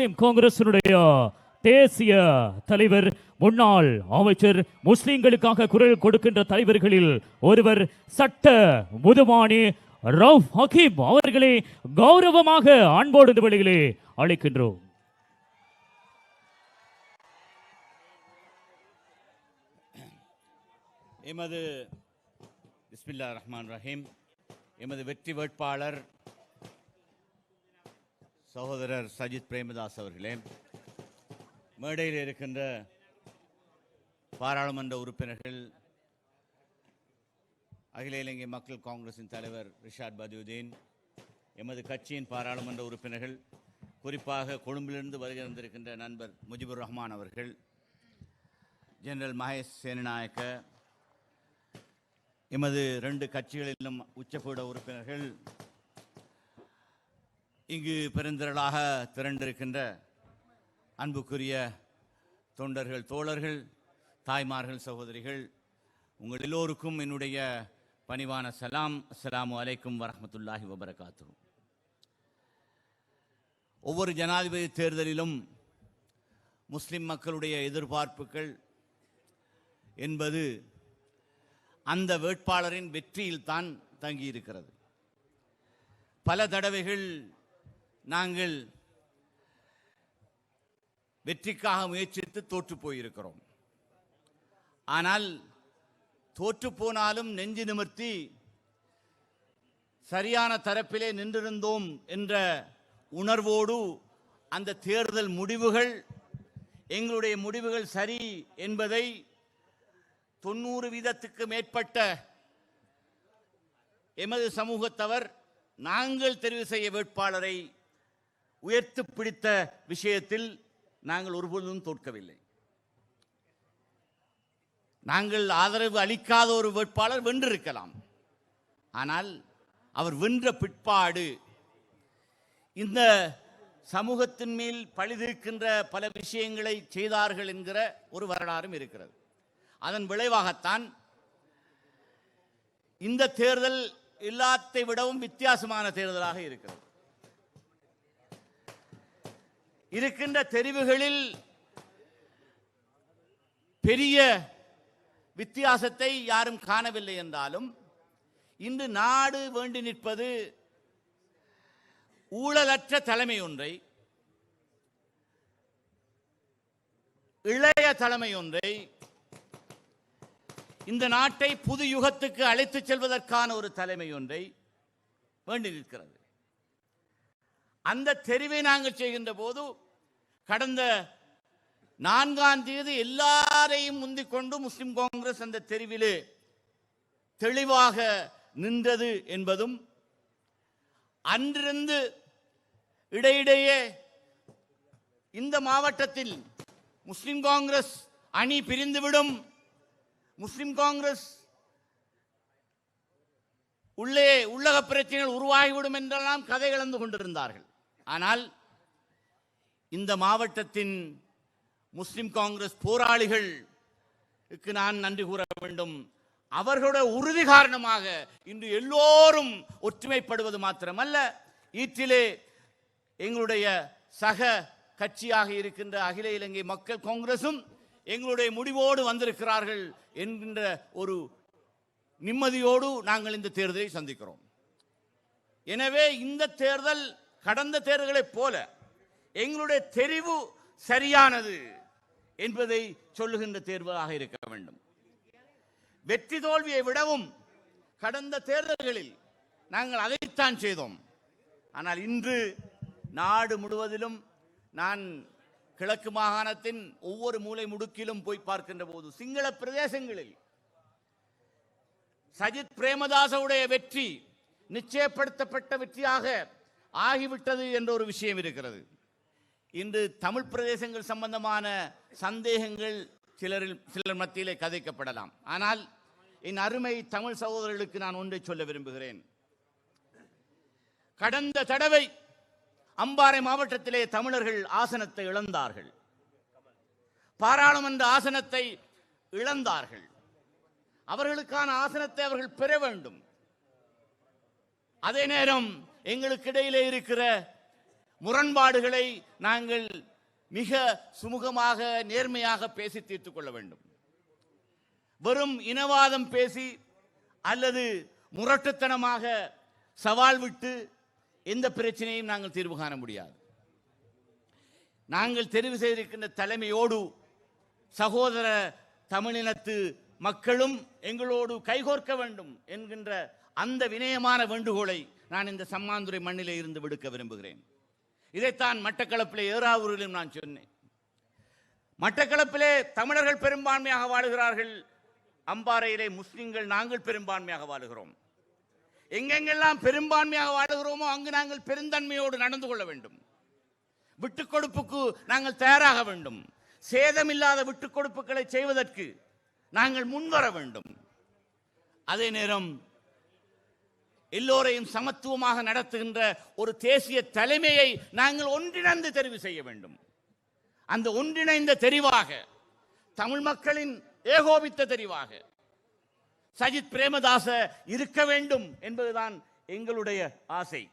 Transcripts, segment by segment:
முஸ்லிம் காங்கிரசினுடைய தேசிய தலைவர் முன்னாள் அமைச்சர் முஸ்லிம்களுக்காக குரல் கொடுக்கின்ற தலைவர்களில் ஒருவர் சட்ட முதுமானி ரவுப் ஹக்கீம் அவர்களை கௌரவமாக அன்போடு இந்த வழியிலே அழைக்கின்றோம். எமது பிஸ்மில்லா ரஹ்மான் ரஹீம் எமது வெற்றி வேட்பாளர் சகோதரர் சஜித் பிரேமதாஸ் அவர்களே மேடையில் இருக்கின்ற பாராளுமன்ற உறுப்பினர்கள் அகில இலங்கை மக்கள் காங்கிரஸின் தலைவர் ரிஷாட் பதியுதீன் எமது கட்சியின் பாராளுமன்ற உறுப்பினர்கள் குறிப்பாக கொழும்பிலிருந்து வருகிறந்திருக்கின்ற நண்பர் முஜிபுர் ரஹ்மான் அவர்கள் ஜெனரல் மகேஷ் சேனநாயக்க எமது ரெண்டு கட்சிகளிலும் உச்சபீட உறுப்பினர்கள் இங்கு பெருந்திரளாக திரண்டிருக்கின்ற அன்புக்குரிய தொண்டர்கள் தோழர்கள் தாய்மார்கள் சகோதரிகள் உங்கள் எல்லோருக்கும் என்னுடைய பணிவான சலாம். அஸ்லாம் அலைக்கும் வரமத்துல்லாஹி வபரகாத்து ஒவ்வொரு ஜனாதிபதி தேர்தலிலும் முஸ்லிம் மக்களுடைய எதிர்பார்ப்புகள் என்பது அந்த வேட்பாளரின் வெற்றியில்தான் தங்கியிருக்கிறது. பல தடவைகள் நாங்கள் வெற்றிக்காக முயற்சித்து தோற்று போயிருக்கிறோம். ஆனால் தோற்று போனாலும் நெஞ்சு நிமிர்த்தி சரியான தரப்பிலே நின்றிருந்தோம் என்ற உணர்வோடு அந்த தேர்தல் முடிவுகள் எங்களுடைய முடிவுகள் சரி என்பதை தொண்ணூறு வீதத்துக்கு மேற்பட்ட எமது சமூகத்தவர் நாங்கள் தெரிவு செய்ய வேட்பாளரை உயர்த்து பிடித்த விஷயத்தில் நாங்கள் ஒருபொழுதும் தோற்கவில்லை. நாங்கள் ஆதரவு அளிக்காத ஒரு வேட்பாளர் வென்றிருக்கலாம். ஆனால் அவர் வென்ற பிற்பாடு இந்த சமூகத்தின் மேல் பழிதிருக்கின்ற பல விஷயங்களை செய்தார்கள் என்கிற ஒரு வரலாறும் இருக்கிறது. அதன் விளைவாகத்தான் இந்த தேர்தல் எல்லாத்தை விடவும் வித்தியாசமான தேர்தலாக இருக்கிறது. இருக்கின்ற தெரிவுகளில் பெரிய வித்தியாசத்தை யாரும் காணவில்லை என்றாலும் இன்று நாடு வேண்டி நிற்பது ஊழலற்ற தலைமை ஒன்றை இளைய தலைமை ஒன்றை இந்த நாட்டை புது யுகத்துக்கு அழைத்துச் செல்வதற்கான ஒரு தலைமை ஒன்றை வேண்டி நிற்கிறது. அந்த தெரிவை நாங்கள் செய்கின்ற போது கடந்த நான்காம் தேதி எல்லாரையும் முந்திக் கொண்டு முஸ்லிம் காங்கிரஸ் அந்த தெரிவிலே தெளிவாக நின்றது என்பதும் அன்றிருந்து இடையிடையே இந்த மாவட்டத்தில் முஸ்லிம் காங்கிரஸ் அணி பிரிந்துவிடும் முஸ்லிம் காங்கிரஸ் உள்ளே உள்ளக பிரச்சனைகள் உருவாகிவிடும் என்றெல்லாம் கதை கலந்து கொண்டிருந்தார்கள். ஆனால் இந்த மாவட்டத்தின் முஸ்லிம் காங்கிரஸ் போராளிகளுக்கு நான் நன்றி கூற வேண்டும். அவர்களுடைய உறுதி காரணமாக இன்று எல்லோரும் ஒற்றுமைப்படுவது மாத்திரமல்ல. ஈற்றிலே எங்களுடைய சக கட்சியாக இருக்கின்ற அகில இலங்கை மக்கள் காங்கிரசும் எங்களுடைய முடிவோடு வந்திருக்கிறார்கள் என்கின்ற ஒரு நிம்மதியோடு நாங்கள் இந்த தேர்தலை சந்திக்கிறோம். எனவே இந்த தேர்தல் கடந்த தேர்தல்களைப் போல எங்களுடைய தெரிவு சரியானது என்பதை சொல்லுகின்ற தேர்வாக இருக்க வேண்டும். வெற்றி தோல்வியை விடவும் கடந்த தேர்தல்களில் நாங்கள் அதைத்தான் செய்தோம். ஆனால் இன்று நாடு முழுவதிலும் நான் கிழக்கு மாகாணத்தின் ஒவ்வொரு மூலை முடுக்கிலும் போய் பார்க்கின்ற போது சிங்கள பிரதேசங்களில் சஜித் பிரேமதாசவுடைய வெற்றி நிச்சயப்படுத்தப்பட்ட வெற்றியாக ஆகிவிட்டது என்ற ஒரு விஷயம் இருக்கிறது. இன்று தமிழ் பிரதேசங்கள் சம்பந்தமான சந்தேகங்கள் சிலரில் சிலர் மத்தியிலே கதைக்கப்படலாம். ஆனால் என் அருமை தமிழ் சகோதரர்களுக்கு நான் ஒன்றை சொல்ல விரும்புகிறேன். கடந்த தடவை அம்பாறை மாவட்டத்திலே தமிழர்கள் ஆசனத்தை இழந்தார்கள். பாராளுமன்ற ஆசனத்தை இழந்தார்கள். அவர்களுக்கான ஆசனத்தை அவர்கள் பெற வேண்டும். அதே நேரம் எங்களுக்கு இடையிலே இருக்கிற முரண்பாடுகளை நாங்கள் மிக சுமூகமாக நேர்மையாக பேசி தீர்த்து கொள்ள வேண்டும். வெறும் இனவாதம் பேசி அல்லது முரட்டுத்தனமாக சவால் விட்டு எந்த பிரச்சனையும் நாங்கள் தீர்வு காண முடியாது. நாங்கள் தெரிவு செய்திருக்கின்ற தலைமையோடு சகோதர தமிழினத்து மக்களும் எங்களோடு கைகோர்க்க வேண்டும் என்கின்ற அந்த வினயமான வேண்டுகோளை நான் இந்த சம்மாந்துறை மண்ணிலே இருந்து விடுக்க விரும்புகிறேன். இதைத்தான் மட்டக்களப்பிலே ஏறாவூரிலும் நான் சொன்னேன். மட்டக்களப்பிலே தமிழர்கள் பெரும்பான்மையாக வாழுகிறார்கள். அம்பாறையிலே முஸ்லிம்கள் நாங்கள் பெரும்பான்மையாக வாழுகிறோம். எங்கெங்கெல்லாம் பெரும்பான்மையாக வாழுகிறோமோ அங்கு நாங்கள் பெருந்தன்மையோடு நடந்து கொள்ள வேண்டும். விட்டுக் கொடுப்புக்கு நாங்கள் தயாராக வேண்டும். சேதமில்லாத விட்டுக் கொடுப்புகளை செய்வதற்கு நாங்கள் முன்வர வேண்டும். அதே நேரம் எல்லோரையும் சமத்துவமாக நடத்துகின்ற ஒரு தேசிய தலைமையை நாங்கள் ஒன்றிணைந்து தெரிவு செய்ய வேண்டும். அந்த ஒன்றிணைந்த தெரிவாக தமிழ் மக்களின் ஏகோபித்த தெரிவாக சஜித் பிரேமதாச இருக்க வேண்டும் என்பதுதான் எங்களுடைய ஆசை.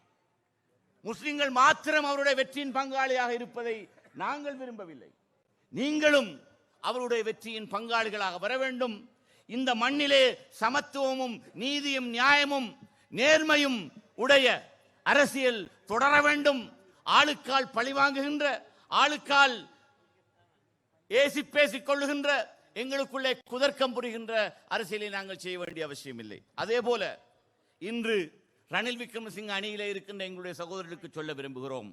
முஸ்லிம்கள் மாத்திரம் அவருடைய வெற்றியின் பங்காளியாக இருப்பதை நாங்கள் விரும்பவில்லை. நீங்களும் அவருடைய வெற்றியின் பங்காளிகளாக வர வேண்டும். இந்த மண்ணிலே சமத்துவமும் நீதியும் நியாயமும் நேர்மையும் உடைய அரசியல் தொடர வேண்டும். ஆளுக்கால் பழிவாங்குகின்ற ஆளுக்கால் ஏசி பேசிக் கொள்ளுகின்ற எங்களுக்குள்ளே குதர்க்கம் புரிகின்ற அரசியலை நாங்கள் செய்ய வேண்டிய அவசியம் இல்லை அதே போல இன்று ரணில் விக்ரமசிங்க அணியிலே இருக்கின்ற எங்களுடைய சகோதரர்களுக்கு சொல்ல விரும்புகிறோம்.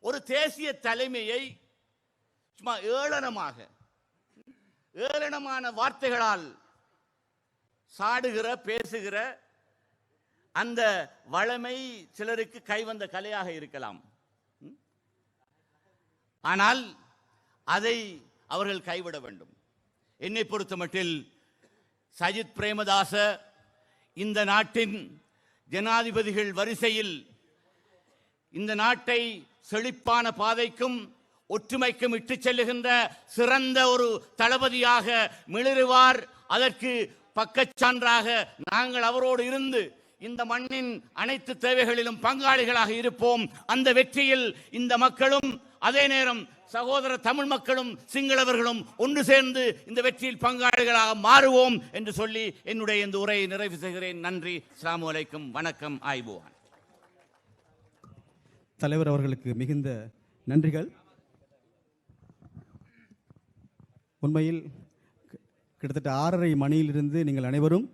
ஒரு தேசிய தலைமையை சும்மா ஏளனமாக ஏளனமான வார்த்தைகளால் சாடுகிற பேசுகிற அந்த வளமை சிலருக்கு கைவந்த கலையாக இருக்கலாம். ஆனால் அதை அவர்கள் கைவிட வேண்டும். என்னை பொறுத்தமட்டில் சஜித் பிரேமதாச இந்த நாட்டின் ஜனாதிபதிகள் வரிசையில் இந்த நாட்டை செழிப்பான பாதைக்கும் ஒற்றுமைக்கும் இட்டுச் செல்லுகின்ற சிறந்த ஒரு தளபதியாக மிளிருவார். அதற்கு பக்கச்சான்றாக நாங்கள் அவரோடு இருந்து இந்த மண்ணின் அனைத்து தேவைகளிலும் பங்காளிகளாக இருப்போம். அந்த வெற்றியில் இந்த மக்களும் அதே நேரம் சகோதர தமிழ் மக்களும் சிங்களவர்களும் ஒன்று சேர்ந்து இந்த வெற்றியில் பங்காளிகளாக மாறுவோம் என்று சொல்லி என்னுடைய இந்த உரையை நிறைவு செய்கிறேன். நன்றி. அஸ்லாம் வலைக்கும் வணக்கம். ஆய்புவான் தலைவர் அவர்களுக்கு மிகுந்த நன்றிகள். உண்மையில் கிட்டத்தட்ட ஆறரை மணியிலிருந்து நீங்கள் அனைவரும்